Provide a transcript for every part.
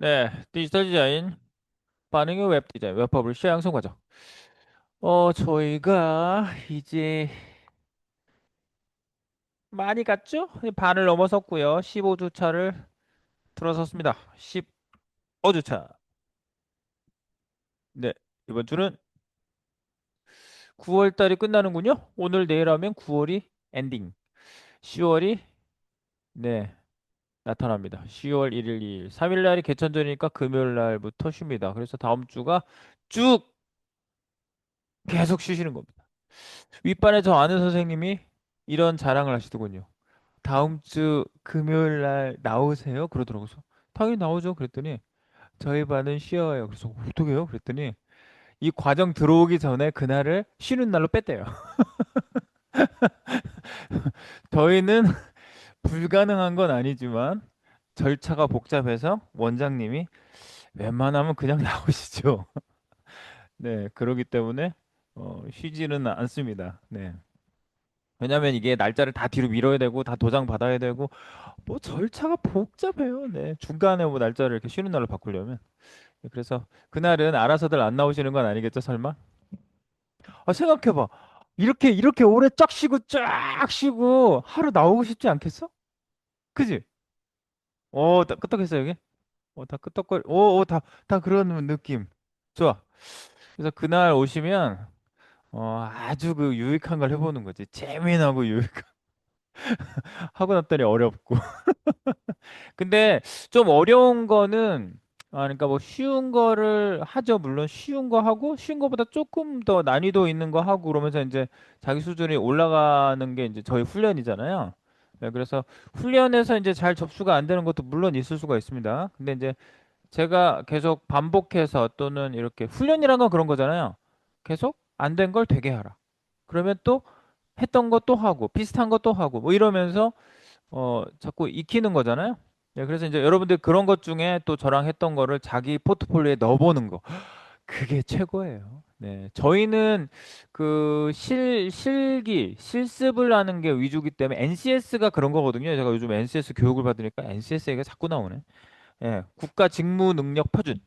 네, 디지털 디자인, 반응의 웹 디자인, 웹 퍼블리셔 양성 과정. 어, 저희가 이제 많이 갔죠? 반을 넘어섰고요. 15주차를 들어섰습니다. 15주차. 네, 이번 주는 9월 달이 끝나는군요. 오늘 내일 하면 9월이 엔딩. 10월이 네, 나타납니다. 10월 1일, 2일. 3일 날이 개천절이니까 금요일 날부터 쉽니다. 그래서 다음 주가 쭉 계속 쉬시는 겁니다. 윗반에 저 아는 선생님이 이런 자랑을 하시더군요. 다음 주 금요일 날 나오세요? 그러더라고요. 당연히 나오죠. 그랬더니 저희 반은 쉬어요. 그래서 어떻게 해요? 그랬더니 이 과정 들어오기 전에 그날을 쉬는 날로 뺐대요. 저희는 불가능한 건 아니지만 절차가 복잡해서 원장님이 웬만하면 그냥 나오시죠. 네, 그러기 때문에 어, 쉬지는 않습니다. 네. 왜냐면 이게 날짜를 다 뒤로 밀어야 되고 다 도장 받아야 되고 뭐 절차가 복잡해요. 네. 중간에 뭐 날짜를 이렇게 쉬는 날로 바꾸려면. 네, 그래서 그날은 알아서들 안 나오시는 건 아니겠죠, 설마? 아, 생각해봐. 이렇게 이렇게 오래 쫙 쉬고 쫙 쉬고 하루 나오고 싶지 않겠어? 그지? 어, 다 끄떡했어 여기? 어, 다 끄떡거리. 오, 오, 다, 다 그런 느낌. 좋아. 그래서 그날 오시면 어, 아주 그 유익한 걸 해보는 거지. 재미나고 유익한. 하고 났더니 어렵고. 근데 좀 어려운 거는 아 그러니까 뭐 쉬운 거를 하죠. 물론 쉬운 거 하고 쉬운 거보다 조금 더 난이도 있는 거 하고 그러면서 이제 자기 수준이 올라가는 게 이제 저희 훈련이잖아요. 네, 그래서 훈련에서 이제 잘 접수가 안 되는 것도 물론 있을 수가 있습니다. 근데 이제 제가 계속 반복해서 또는 이렇게 훈련이란 건 그런 거잖아요. 계속 안 된 걸 되게 하라. 그러면 또 했던 거또 하고 비슷한 거또 하고 뭐 이러면서 어, 자꾸 익히는 거잖아요. 네, 그래서 이제 여러분들 그런 것 중에 또 저랑 했던 거를 자기 포트폴리오에 넣어보는 거. 그게 최고예요. 네, 저희는 그 실, 실기, 실습을 하는 게 위주기 때문에 NCS가 그런 거거든요. 제가 요즘 NCS 교육을 받으니까 NCS 얘기가 자꾸 나오네. 예, 국가 직무 능력 표준.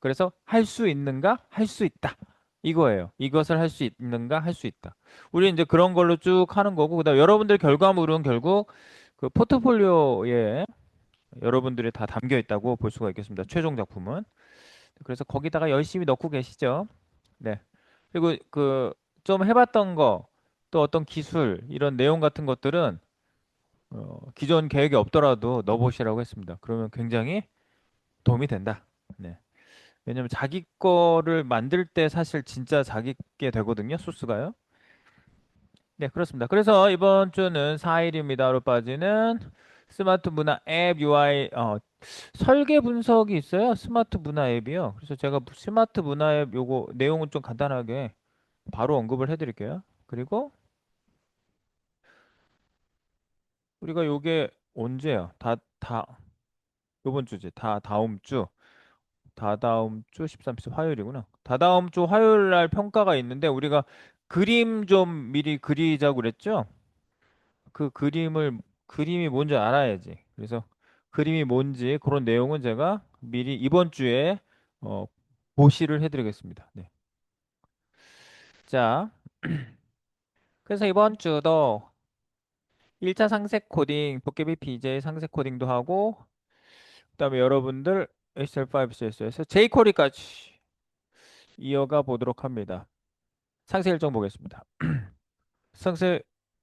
그래서 할 수 있는가? 할 수 있다. 이거예요. 이것을 할 수 있는가? 할 수 있다. 우리 이제 그런 걸로 쭉 하는 거고, 그다음 여러분들 결과물은 결국 그 포트폴리오에 여러분들이 다 담겨 있다고 볼 수가 있겠습니다. 최종 작품은. 그래서 거기다가 열심히 넣고 계시죠. 네. 그리고 그 좀 해봤던 거, 또 어떤 기술 이런 내용 같은 것들은 어, 기존 계획이 없더라도 넣어보시라고 했습니다. 그러면 굉장히 도움이 된다. 네. 왜냐면 자기 거를 만들 때 사실 진짜 자기 게 되거든요. 소스가요. 네, 그렇습니다. 그래서 이번 주는 4일입니다로 빠지는 스마트 문화 앱 UI 어, 설계 분석이 있어요. 스마트 문화 앱이요. 그래서 제가 스마트 문화 앱 요거 내용은 좀 간단하게 바로 언급을 해드릴게요. 그리고 우리가 요게 언제야? 다, 다, 요번 주지. 다 다음 주. 다다음 주 13일 화요일이구나. 다다음 주 화요일 날 평가가 있는데 우리가 그림 좀 미리 그리자고 그랬죠? 그 그림을 그림이 뭔지 알아야지. 그래서 그림이 뭔지 그런 내용은 제가 미리 이번 주에 어, 보시를 해드리겠습니다. 네. 자, 그래서 이번 주도 1차 상세 코딩, 도깨비 BJ 상세 코딩도 하고 그 다음에 여러분들 HTML5, CSS, jQuery까지 이어가 보도록 합니다. 상세 일정 보겠습니다. 상세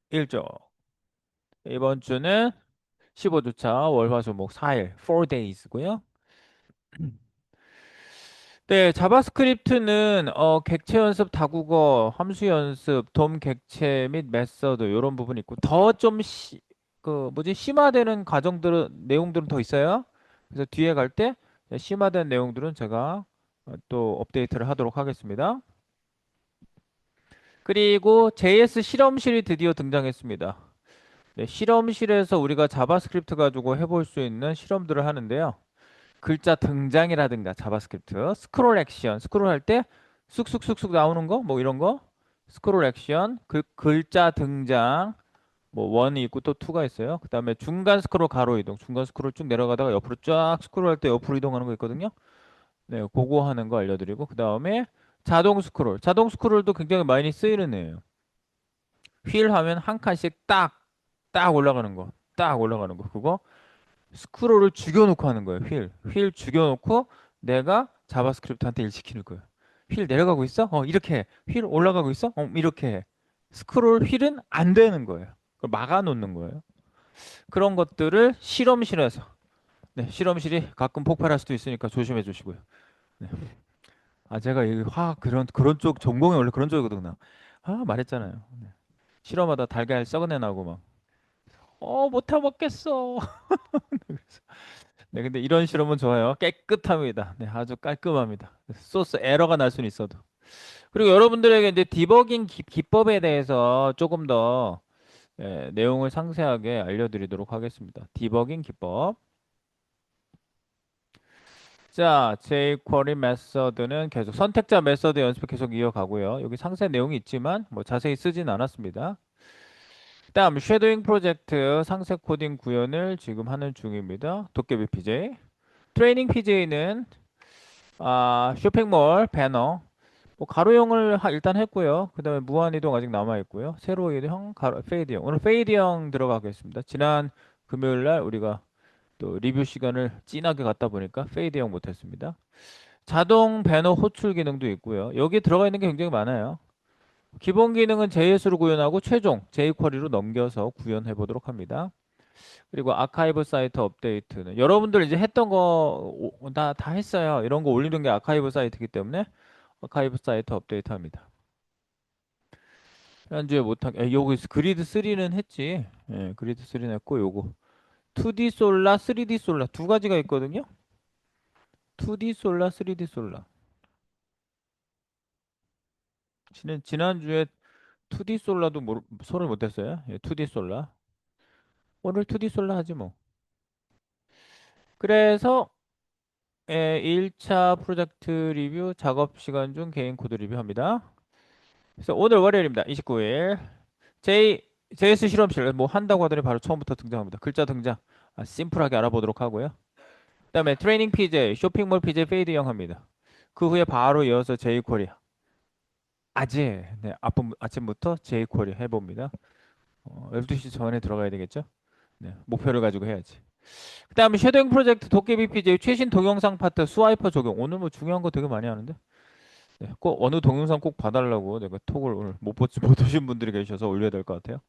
일정 이번 주는 15주차 월화수목 4일 4days고요. 네, 자바스크립트는 어, 객체 연습, 다국어, 함수 연습, 돔 객체 및 메서드 이런 부분이 있고 더 좀 그 뭐지 심화되는 과정들은 내용들은 더 있어요. 그래서 뒤에 갈 때 심화된 내용들은 제가 어, 또 업데이트를 하도록 하겠습니다. 그리고 JS 실험실이 드디어 등장했습니다. 네, 실험실에서 우리가 자바스크립트 가지고 해볼 수 있는 실험들을 하는데요. 글자 등장이라든가 자바스크립트, 스크롤 액션, 스크롤 할 때 쑥쑥쑥쑥 나오는 거, 뭐 이런 거, 스크롤 액션, 그 글자 등장, 뭐 1이 있고 또 2가 있어요. 그 다음에 중간 스크롤 가로 이동. 중간 스크롤 쭉 내려가다가 옆으로 쫙 스크롤 할 때 옆으로 이동하는 거 있거든요. 네, 그거 하는 거 알려드리고 그 다음에 자동 스크롤. 자동 스크롤도 굉장히 많이 쓰이는 애예요. 휠 하면 한 칸씩 딱, 딱 올라가는 거. 딱 올라가는 거. 그거 스크롤을 죽여놓고 하는 거예요. 휠. 휠 죽여놓고 내가 자바스크립트한테 일 시키는 거예요. 휠 내려가고 있어? 어, 이렇게 해. 휠 올라가고 있어? 어, 이렇게 해. 스크롤 휠은 안 되는 거예요. 그걸 막아놓는 거예요. 그런 것들을 실험실에서 네, 실험실이 가끔 폭발할 수도 있으니까 조심해 주시고요. 네. 아, 제가 이 화학 그런 그런 쪽 전공이 원래 그런 쪽이거든요. 아, 말했잖아요. 네. 실험하다 달걀 썩은 애 나오고 막, 어, 못 해먹겠어. 그래서 네, 근데 이런 실험은 좋아요. 깨끗합니다. 네, 아주 깔끔합니다. 소스 에러가 날 수는 있어도. 그리고 여러분들에게 이제 디버깅 기, 기법에 대해서 조금 더 예, 내용을 상세하게 알려드리도록 하겠습니다. 디버깅 기법. 자, jQuery 메서드는 계속 선택자 메서드 연습 계속 이어가고요. 여기 상세 내용이 있지만 뭐 자세히 쓰진 않았습니다. 다음 쉐도잉 프로젝트 상세 코딩 구현을 지금 하는 중입니다. 도깨비 PJ. 트레이닝 PJ는 아, 쇼핑몰 배너 뭐 가로형을 하- 일단 했고요. 그 다음에 무한 이동 아직 남아 있고요. 세로 이동 가로 페이드형. 오늘 페이드형 들어가겠습니다. 지난 금요일 날 우리가 또 리뷰 시간을 진하게 갖다 보니까 페이드형 못했습니다. 자동 배너 호출 기능도 있고요. 여기 들어가 있는 게 굉장히 많아요. 기본 기능은 JS로 구현하고 최종 jQuery로 넘겨서 구현해 보도록 합니다. 그리고 아카이브 사이트 업데이트는 여러분들 이제 했던 거다다 했어요. 이런 거 올리는 게 아카이브 사이트이기 때문에 아카이브 사이트 업데이트 합니다. 현재 못하게 여기 그리드 3는 했지. 예, 그리드 3는 했고 요거 2D 솔라, 3D 솔라 두 가지가 있거든요. 2D 솔라, 3D 솔라. 지난 지난주에 2D 솔라도 모르, 손을 못 댔어요. 예, 2D 솔라. 오늘 2D 솔라 하지 뭐. 그래서 예, 1차 프로젝트 리뷰 작업 시간 중 개인 코드 리뷰합니다. 그래서 오늘 월요일입니다. 29일. J, JS 실험실 뭐 한다고 하더니 바로 처음부터 등장합니다. 글자 등장. 아, 심플하게 알아보도록 하고요. 그 다음에 트레이닝 PJ, 쇼핑몰 PJ 페이드형 합니다. 그 후에 바로 이어서 jQuery. 아재, 네, 아침, 아침부터 jQuery 해봅니다. 어, 12시 전에 들어가야 되겠죠? 네, 목표를 가지고 해야지. 그 다음에 쉐도잉 프로젝트 도깨비 PJ 최신 동영상 파트 스와이퍼 적용. 오늘 뭐 중요한 거 되게 많이 하는데. 네, 꼭 어느 동영상 꼭 봐달라고 내가 톡을 오늘 못, 보지, 못 오신 분들이 계셔서 올려야 될 것 같아요.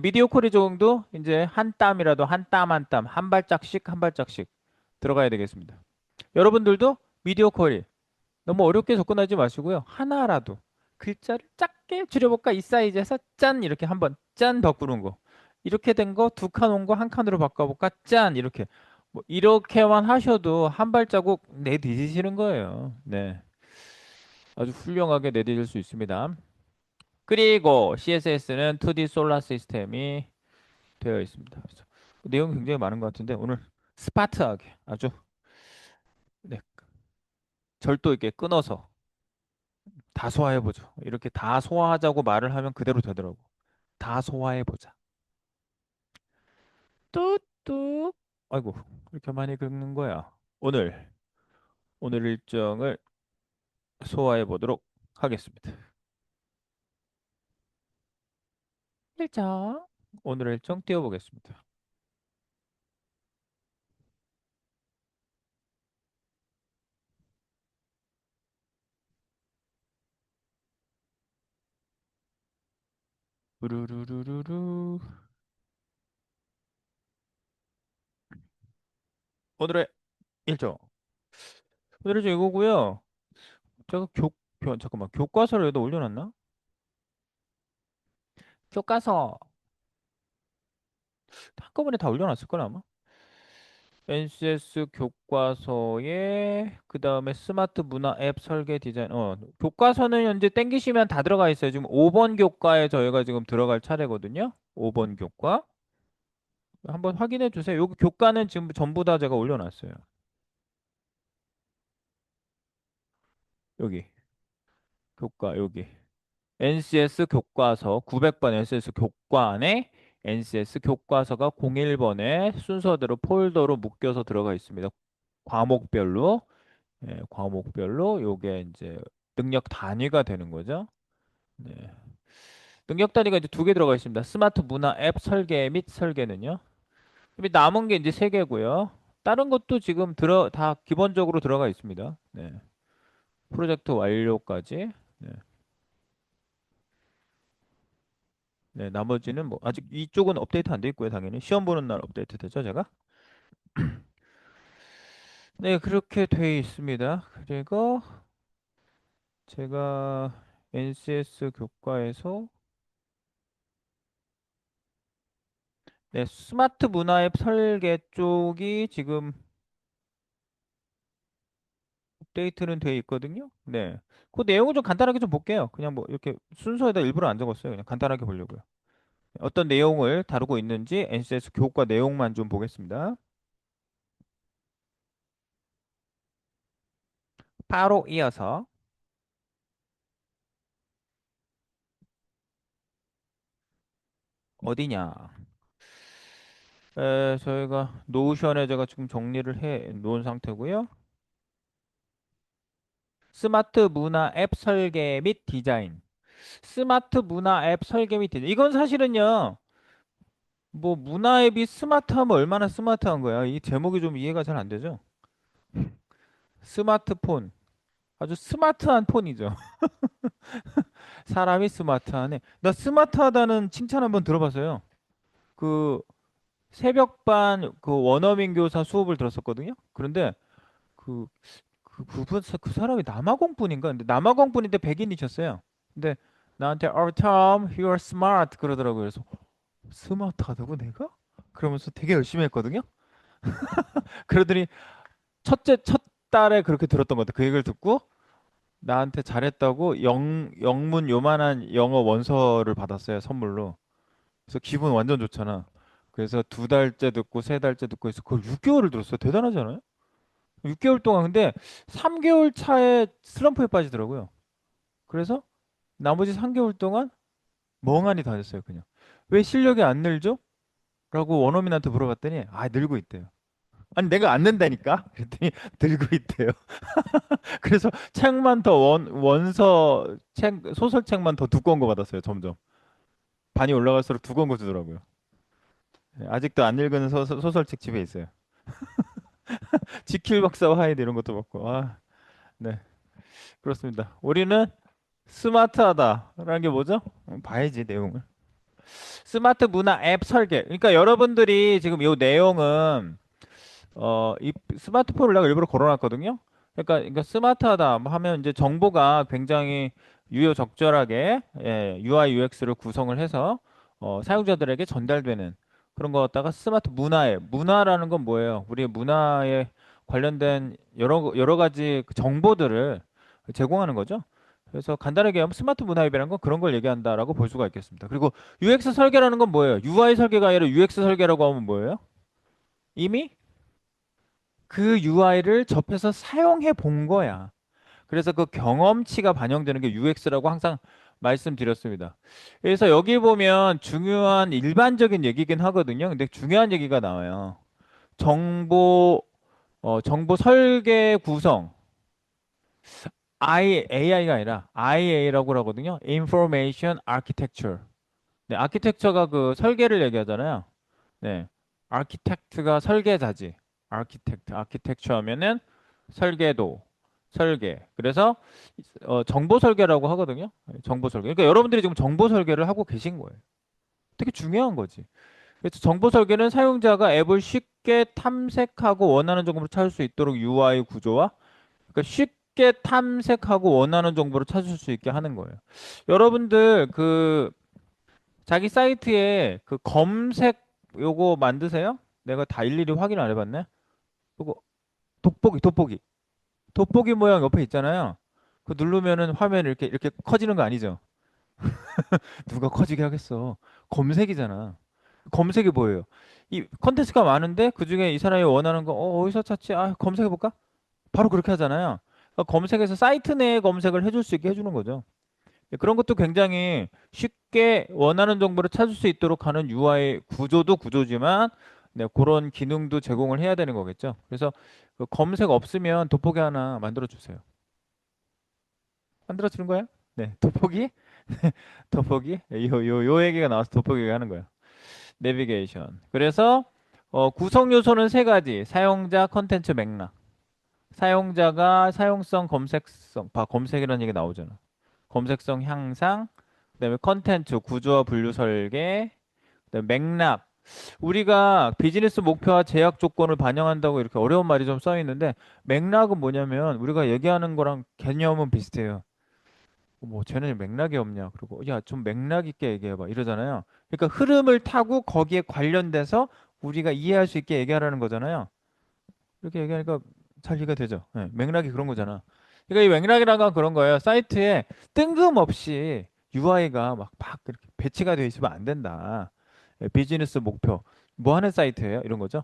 미디어 퀄리 적용도 이제 한 땀이라도 한 땀 한 땀, 한 발짝씩 한 발짝씩 들어가야 되겠습니다. 여러분들도 미디어 퀄리 너무 어렵게 접근하지 마시고요. 하나라도 글자를 작게 줄여볼까 이 사이즈에서 짠 이렇게 한번 짠 바꾸는 거 이렇게 된 거 두 칸 온 거 한 칸으로 바꿔볼까 짠 이렇게 뭐 이렇게만 하셔도 한 발자국 내디디시는 거예요. 네, 아주 훌륭하게 내디딜 수 있습니다. 그리고 CSS는 2D 솔라 시스템이 되어 있습니다. 내용이 굉장히 많은 것 같은데 오늘 스파트하게 아주 네, 절도 있게 끊어서 다 소화해보죠. 이렇게 다 소화하자고 말을 하면 그대로 되더라고. 다 소화해보자. 뚜뚜. 아이고, 이렇게 많이 긁는 거야. 오늘, 오늘 일정을 소화해보도록 하겠습니다. 일정. 오늘 일정 띄워보겠습니다. 우르르르르르. 오늘의 일정. 오늘 일정 이거고요. 제가 교, 교 잠깐만 교과서를 여기다 올려놨나? 교과서 한꺼번에 다 올려놨을 거나 아마. NCS 교과서에 그 다음에 스마트 문화 앱 설계 디자인 어 교과서는 현재 땡기시면 다 들어가 있어요. 지금 5번 교과에 저희가 지금 들어갈 차례거든요. 5번 교과. 한번 확인해 주세요. 여기 교과는 지금 전부 다 제가 올려놨어요. 여기. 교과 여기. NCS 교과서 900번 NCS 교과 안에 NCS 교과서가 01번에 순서대로 폴더로 묶여서 들어가 있습니다. 과목별로 예, 과목별로 요게 이제 능력 단위가 되는 거죠. 네. 능력 단위가 이제 두 개 들어가 있습니다. 스마트 문화 앱 설계 및 설계는요. 남은 게 이제 세 개고요. 다른 것도 지금 들어 다 기본적으로 들어가 있습니다. 네. 프로젝트 완료까지. 네. 네, 나머지는 뭐 아직 이쪽은 업데이트 안 돼 있고요, 당연히 시험 보는 날 업데이트 되죠, 제가. 네, 그렇게 돼 있습니다. 그리고 제가 NCS 교과에서 네, 스마트 문화 앱 설계 쪽이 지금 업데이트는 돼 있거든요. 네. 그 내용을 좀 간단하게 좀 볼게요. 그냥 뭐 이렇게 순서에다 일부러 안 적었어요. 그냥 간단하게 보려고요. 어떤 내용을 다루고 있는지 NCS 교과 내용만 좀 보겠습니다. 바로 이어서 어디냐? 에, 저희가 노션에 제가 지금 정리를 해 놓은 상태고요. 스마트 문화 앱 설계 및 디자인. 스마트 문화 앱 설계 및 디자인. 이건 사실은요. 뭐 문화 앱이 스마트하면 얼마나 스마트한 거야. 이 제목이 좀 이해가 잘 안 되죠? 스마트폰. 아주 스마트한 폰이죠. 사람이 스마트하네. 나 스마트하다는 칭찬 한번 들어봤어요. 그 새벽반 그 원어민 교사 수업을 들었었거든요. 그런데 그 그, 그, 그, 그 사람이 남아공 분인가? 근데 남아공 분인데 백인이셨어요. 근데 나한테 Oh Tom, you're smart 그러더라고요. 그래서 스마트하다고 내가? 그러면서 되게 열심히 했거든요. 그러더니 첫째 첫 달에 그렇게 들었던 것 같아. 그 얘기를 듣고 나한테 잘했다고 영 영문 요만한 영어 원서를 받았어요 선물로. 그래서 기분 완전 좋잖아. 그래서 두 달째 듣고 세 달째 듣고 해서 그걸 6개월을 들었어요. 대단하잖아요. 6개월 동안 근데 3개월 차에 슬럼프에 빠지더라고요. 그래서 나머지 3개월 동안 멍하니 다녔어요, 그냥. 왜 실력이 안 늘죠? 라고 원어민한테 물어봤더니 아, 늘고 있대요. 아니 내가 안 는다니까? 그랬더니 늘고 있대요. 그래서 책만 더 원, 원서 책 소설책만 더 두꺼운 거 받았어요, 점점. 반이 올라갈수록 두꺼운 거 주더라고요. 네, 아직도 안 읽은 소, 소설책 집에 있어요. 지킬 박사와 하이드 이런 것도 받고. 아, 네. 그렇습니다. 우리는 스마트하다라는 게 뭐죠? 어, 봐야지 내용을. 스마트 문화 앱 설계. 그러니까 여러분들이 지금 이 내용은 어, 이 스마트폰을 내가 일부러 걸어놨거든요. 그러니까, 그러니까 스마트하다 하면 이제 정보가 굉장히 유효 적절하게 예, UI, UX를 구성을 해서 어, 사용자들에게 전달되는 그런 거 갖다가 스마트 문화에 문화라는 건 뭐예요? 우리 문화에 관련된 여러 여러 가지 그 정보들을 제공하는 거죠. 그래서 간단하게 하면 스마트 문화 앱이라는 건 그런 걸 얘기한다라고 볼 수가 있겠습니다. 그리고 UX 설계라는 건 뭐예요? UI 설계가 아니라 UX 설계라고 하면 뭐예요? 이미 그 UI를 접해서 사용해 본 거야. 그래서 그 경험치가 반영되는 게 UX라고 항상 말씀드렸습니다. 그래서 여기 보면 중요한 일반적인 얘기긴 하거든요. 근데 중요한 얘기가 나와요. 정보 어, 정보 설계 구성 I, AI가 아니라 IA라고 하거든요. Information Architecture. 네, 아키텍처가 그 설계를 얘기하잖아요. 네, 아키텍트가 설계자지. 아키텍트, 아키텍처 하면은 설계도, 설계. 그래서 어, 정보 설계라고 하거든요. 정보 설계. 그러니까 여러분들이 지금 정보 설계를 하고 계신 거예요. 되게 중요한 거지. 그래서 정보 설계는 사용자가 앱을 쉽게 탐색하고 원하는 정보를 찾을 수 있도록 UI 구조와 그러니까 쉽게 탐색하고 원하는 정보를 찾을 수 있게 하는 거예요. 여러분들 그 자기 사이트에 그 검색 요거 만드세요? 내가 다 일일이 확인 안 해봤네. 요거 돋보기, 돋보기. 돋보기 모양 옆에 있잖아요. 그 누르면은 화면이 이렇게 이렇게 커지는 거 아니죠? 누가 커지게 하겠어? 검색이잖아. 검색이 뭐예요? 이 컨텐츠가 많은데 그 중에 이 사람이 원하는 거 어, 어디서 찾지? 아, 검색해 볼까? 바로 그렇게 하잖아요. 그러니까 검색해서 사이트 내에 검색을 해줄 수 있게 해주는 거죠. 예, 그런 것도 굉장히 쉽게 원하는 정보를 찾을 수 있도록 하는 UI 구조도 구조지만 네, 그런 기능도 제공을 해야 되는 거겠죠. 그래서 그 검색 없으면 돋보기 하나 만들어 주세요. 만들어 주는 거야? 네, 돋보기? 돋보기? 요, 요, 요 얘기가 나와서 돋보기 하는 거예요. 내비게이션. 그래서 어, 구성 요소는 세 가지. 사용자, 컨텐츠, 맥락. 사용자가 사용성, 검색성, 봐, 검색이라는 얘기 나오잖아. 검색성 향상, 그다음에 컨텐츠, 구조와 분류 설계, 그다음에 맥락. 우리가 비즈니스 목표와 제약 조건을 반영한다고 이렇게 어려운 말이 좀 써 있는데 맥락은 뭐냐면 우리가 얘기하는 거랑 개념은 비슷해요. 뭐 쟤는 맥락이 없냐? 그리고 야 좀 맥락 있게 얘기해봐. 이러잖아요. 그러니까 흐름을 타고 거기에 관련돼서 우리가 이해할 수 있게 얘기하라는 거잖아요. 이렇게 얘기하니까 잘 이해가 되죠. 네, 맥락이 그런 거잖아. 그러니까 이 맥락이라는 건 그런 거예요. 사이트에 뜬금없이 UI가 막, 막 이렇게 배치가 되어 있으면 안 된다. 예, 비즈니스 목표 뭐 하는 사이트예요 이런 거죠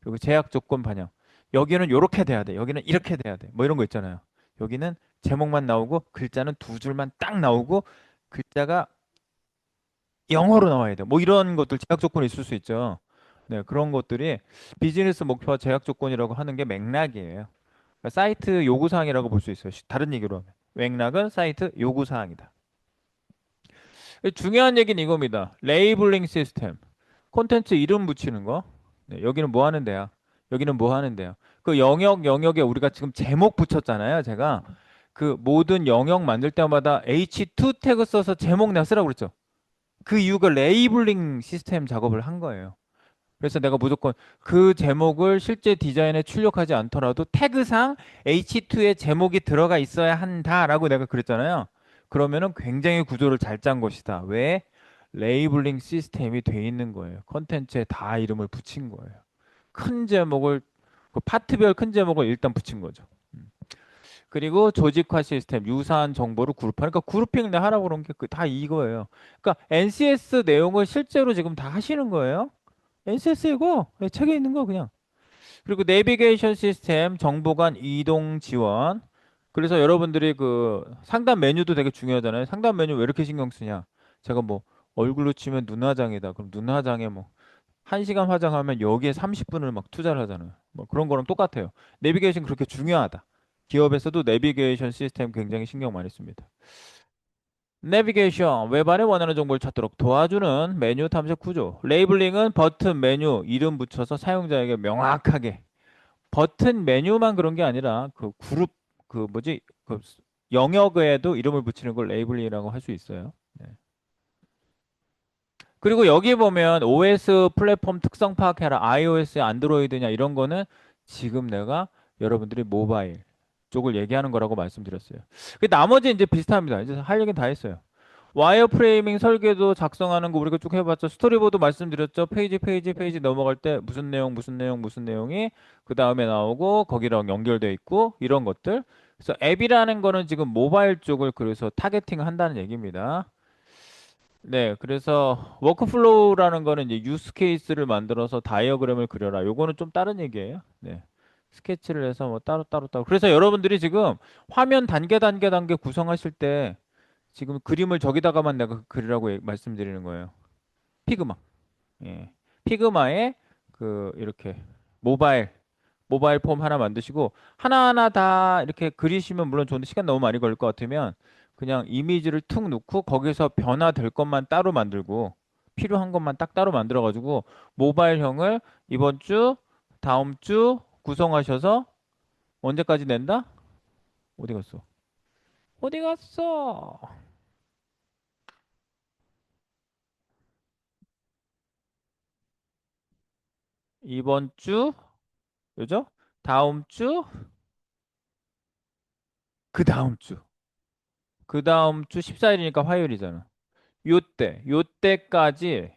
그리고 제약 조건 반영 여기는 이렇게 돼야 돼 여기는 이렇게 돼야 돼 뭐 이런 거 있잖아요 여기는 제목만 나오고 글자는 두 줄만 딱 나오고 글자가 영어로 나와야 돼. 뭐 이런 것들 제약 조건이 있을 수 있죠. 네, 그런 것들이 비즈니스 목표와 제약 조건이라고 하는 게 맥락이에요. 그러니까 사이트 요구 사항이라고 볼 수 있어요. 다른 얘기로 하면 맥락은 사이트 요구 사항이다. 중요한 얘기는 이겁니다. 레이블링 시스템. 콘텐츠 이름 붙이는 거. 네, 여기는 뭐 하는 데야? 여기는 뭐 하는 데야? 그 영역 영역에 우리가 지금 제목 붙였잖아요. 제가 그 모든 영역 만들 때마다 H2 태그 써서 제목 내가 쓰라고 그랬죠. 그 이유가 레이블링 시스템 작업을 한 거예요. 그래서 내가 무조건 그 제목을 실제 디자인에 출력하지 않더라도 태그상 H2의 제목이 들어가 있어야 한다라고 내가 그랬잖아요. 그러면은 굉장히 구조를 잘 짠 것이다. 왜? 레이블링 시스템이 돼 있는 거예요. 컨텐츠에 다 이름을 붙인 거예요. 큰 제목을 그 파트별 큰 제목을 일단 붙인 거죠. 음. 그리고 조직화 시스템, 유사한 정보를 그룹화. 그러니까 그룹핑 내 하라고 그런 게 다 이거예요. 그러니까 NCS 내용을 실제로 지금 다 하시는 거예요. NCS 이거 네, 책에 있는 거 그냥. 그리고 내비게이션 시스템, 정보 간 이동 지원. 그래서 여러분들이 그 상단 메뉴도 되게 중요하잖아요. 상단 메뉴 왜 이렇게 신경 쓰냐? 제가 뭐 얼굴로 치면 눈 화장이다. 그럼 눈 화장에 뭐 1시간 화장하면 여기에 30분을 막 투자를 하잖아요. 뭐 그런 거랑 똑같아요. 내비게이션 그렇게 중요하다. 기업에서도 내비게이션 시스템 굉장히 신경 많이 씁니다. 내비게이션, 웹안에 원하는 정보를 찾도록 도와주는 메뉴 탐색 구조. 레이블링은 버튼, 메뉴, 이름 붙여서 사용자에게 명확하게. 버튼 메뉴만 그런 게 아니라 그 그룹, 그 뭐지, 그 영역에도 이름을 붙이는 걸 레이블링이라고 할 수 있어요. 네. 그리고 여기 보면 OS 플랫폼 특성 파악해라. iOS, 안드로이드냐 이런 거는 지금 내가 여러분들이 모바일 쪽을 얘기하는 거라고 말씀드렸어요. 그 나머지 이제 비슷합니다. 이제 할 얘기는 다 했어요. 와이어 프레이밍 설계도 작성하는 거 우리가 쭉 해봤죠. 스토리보드 말씀드렸죠. 페이지 페이지 페이지 넘어갈 때 무슨 내용 무슨 내용 무슨 내용이 그 다음에 나오고 거기랑 연결돼 있고 이런 것들. 그래서 앱이라는 거는 지금 모바일 쪽을 그래서 타겟팅 한다는 얘기입니다. 네, 그래서 워크플로우라는 거는 이제 유스 케이스를 만들어서 다이어그램을 그려라. 요거는 좀 다른 얘기예요. 네. 스케치를 해서 뭐 따로 따로 따로. 그래서 여러분들이 지금 화면 단계 단계 단계 구성하실 때 지금 그림을 저기다가만 내가 그리라고 말씀드리는 거예요. 피그마. 예. 피그마에 그 이렇게 모바일 모바일 폼 하나 만드시고 하나하나 다 이렇게 그리시면 물론 좋은데 시간 너무 많이 걸릴 것 같으면 그냥 이미지를 툭 놓고 거기서 변화될 것만 따로 만들고 필요한 것만 딱 따로 만들어 가지고 모바일형을 이번 주 다음 주 구성하셔서 언제까지 낸다? 어디 갔어? 어디 갔어? 이번 주, 그죠? 다음 주, 그 다음 주. 그 다음 주 14일이니까 화요일이잖아. 요때, 요때까지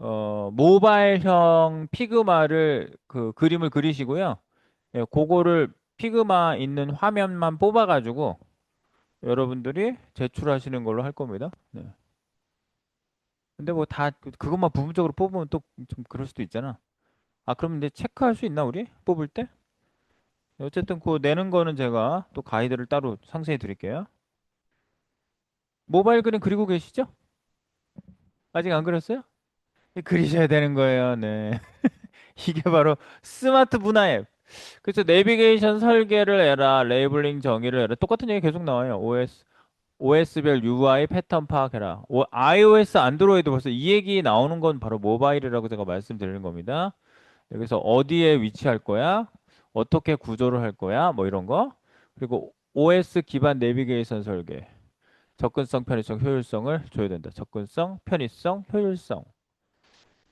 어, 모바일형 피그마를 그 그림을 그리시고요. 예, 그거를 피그마 있는 화면만 뽑아가지고 여러분들이 제출하시는 걸로 할 겁니다. 네. 근데 뭐 다 그것만 부분적으로 뽑으면 또 좀 그럴 수도 있잖아. 아 그럼 이제 체크할 수 있나 우리 뽑을 때? 어쨌든 그 내는 거는 제가 또 가이드를 따로 상세히 드릴게요. 모바일 그림 그리고 계시죠? 아직 안 그렸어요? 그리셔야 되는 거예요. 네. 이게 바로 스마트 문화 앱. 그래서 내비게이션 설계를 해라, 레이블링 정의를 해라. 똑같은 얘기 계속 나와요. OS, OS별 UI 패턴 파악해라. 오- iOS, 안드로이드 벌써 이 얘기 나오는 건 바로 모바일이라고 제가 말씀드리는 겁니다. 여기서 어디에 위치할 거야? 어떻게 구조를 할 거야? 뭐 이런 거. 그리고 OS 기반 내비게이션 설계. 접근성, 편의성, 효율성을 줘야 된다. 접근성, 편의성, 효율성.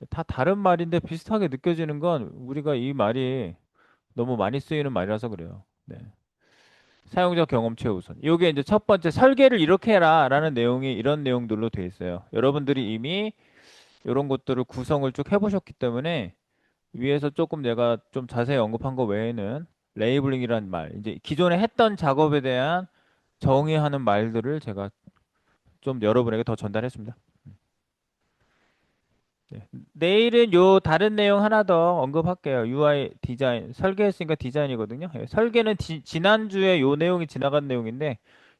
다 다른 말인데 비슷하게 느껴지는 건 우리가 이 말이 너무 많이 쓰이는 말이라서 그래요. 네. 사용자 경험치 우선. 이게 이제 첫 번째 설계를 이렇게 해라라는 내용이 이런 내용들로 돼 있어요. 여러분들이 이미 이런 것들을 구성을 쭉 해보셨기 때문에 위에서 조금 내가 좀 자세히 언급한 거 외에는 레이블링이란 말, 이제 기존에 했던 작업에 대한 정의하는 말들을 제가 좀 여러분에게 더 전달했습니다. 네. 내일은 요 다른 내용 하나 더 언급할게요. UI 디자인 설계했으니까 디자인이거든요. 예, 설계는 지, 지난주에 요 내용이 지나간 내용인데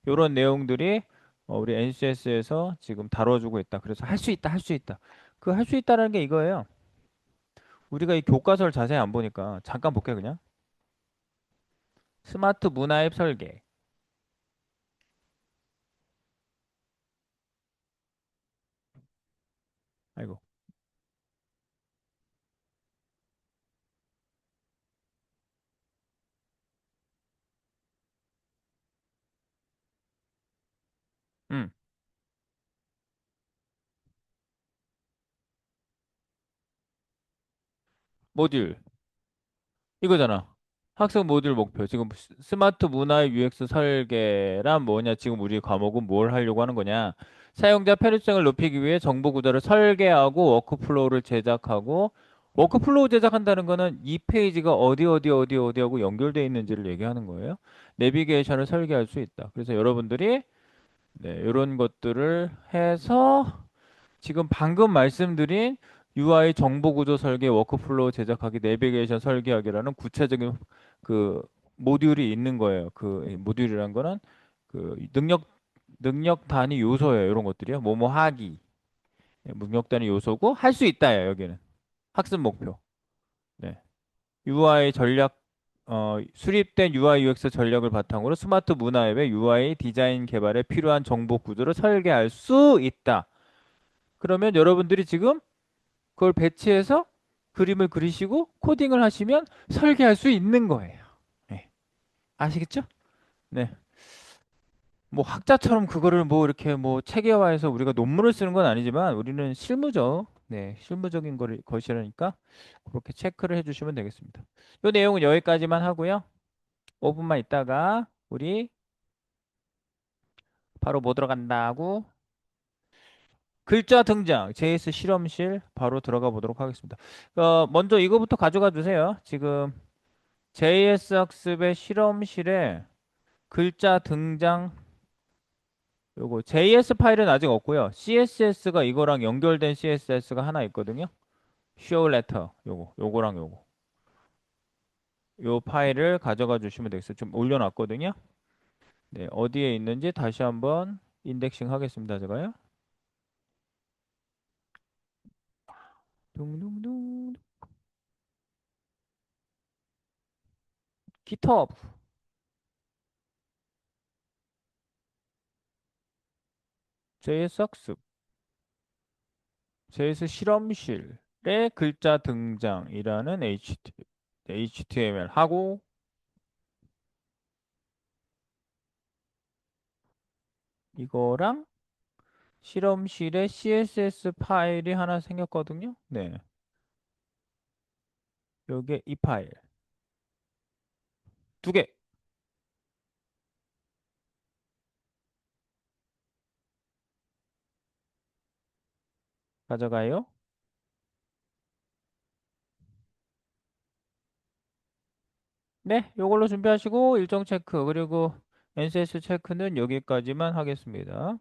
요런 내용들이 어, 우리 NCS에서 지금 다뤄주고 있다. 그래서 할 수 있다, 할 수 있다. 그 할 수 있다라는 게 이거예요. 우리가 이 교과서를 자세히 안 보니까 잠깐 볼게요, 그냥. 스마트 문화 앱 설계. 아이고. 음. 모듈. 이거잖아. 학생 모듈 목표. 지금 스- 스마트 문화의 UX 설계란 뭐냐? 지금 우리 과목은 뭘 하려고 하는 거냐? 사용자 편의성을 높이기 위해 정보 구조를 설계하고 워크플로우를 제작하고 워크플로우 제작한다는 거는 이 페이지가 어디 어디 어디 어디하고 연결되어 있는지를 얘기하는 거예요. 내비게이션을 설계할 수 있다. 그래서 여러분들이 네, 이런 것들을 해서 지금 방금 말씀드린 UI 정보 구조 설계, 워크플로우 제작하기, 내비게이션 설계하기라는 구체적인 그 모듈이 있는 거예요. 그 모듈이란 거는 그 능력 능력 단위 요소예요. 이런 것들이요. 뭐뭐 하기. 예, 능력 단위 요소고 할 수 있다예요. 여기는 학습 목표. 네. UI 전략 어, 수립된 UI UX 전략을 바탕으로 스마트 문화 앱의 UI 디자인 개발에 필요한 정보 구조를 설계할 수 있다. 그러면 여러분들이 지금 그걸 배치해서 그림을 그리시고 코딩을 하시면 설계할 수 있는 거예요. 네. 아시겠죠? 네. 뭐 학자처럼 그거를 뭐 이렇게 뭐 체계화해서 우리가 논문을 쓰는 건 아니지만 우리는 실무적, 네, 실무적인 걸 것이라니까 그렇게 체크를 해주시면 되겠습니다. 이 내용은 여기까지만 하고요. 5분만 있다가 우리 바로 뭐 들어간다고 글자 등장 JS 실험실 바로 들어가 보도록 하겠습니다. 어, 먼저 이거부터 가져가 주세요. 지금 JS 학습의 실험실에 글자 등장 요거 JS 파일은 아직 없고요. CSS가 이거랑 연결된 CSS가 하나 있거든요. show letter 요거 요거랑 요거 요 파일을 가져가 주시면 되겠어요. 좀 올려놨거든요. 네, 어디에 있는지 다시 한번 인덱싱 하겠습니다. 제가요. 둥둥둥. GitHub JS 학습 JS 실험실의 글자 등장이라는 HTML 하고 이거랑 실험실에 CSS 파일이 하나 생겼거든요. 네. 요게 이 파일. 두 개. 가져가요. 네, 요걸로 준비하시고 일정 체크 그리고 NCS 체크는 여기까지만 하겠습니다.